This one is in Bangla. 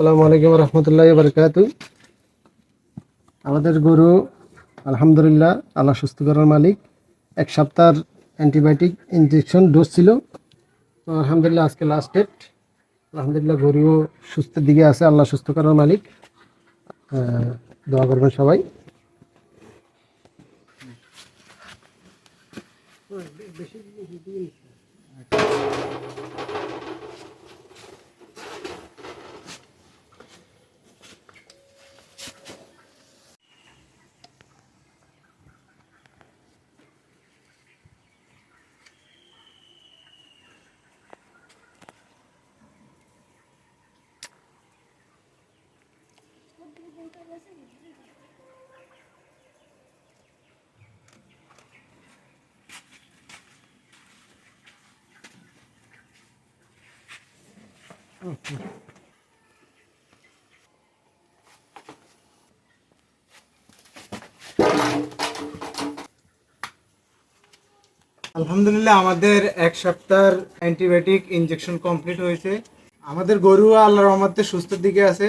আসসালামু আলাইকুম রহমতুল্লাহ বারকাত আমাদের গরু, আলহামদুলিল্লাহ, আল্লাহ সুস্থ করার মালিক। এক সপ্তাহ অ্যান্টিবায়োটিক ইনজেকশন ডোজ ছিল। তো আলহামদুলিল্লাহ আজকে লাস্ট ডেট আলহামদুলিল্লাহ গরুও সুস্থের দিকে আছে, আল্লাহ সুস্থ করার মালিক। দোয়া করবেন সবাই। আলহামদুলিল্লাহ, আমাদের এক সপ্তাহের অ্যান্টিবায়োটিক ইনজেকশন কমপ্লিট হয়েছে। আমাদের গরু আল্লাহ রহমতে সুস্থের দিকে আছে।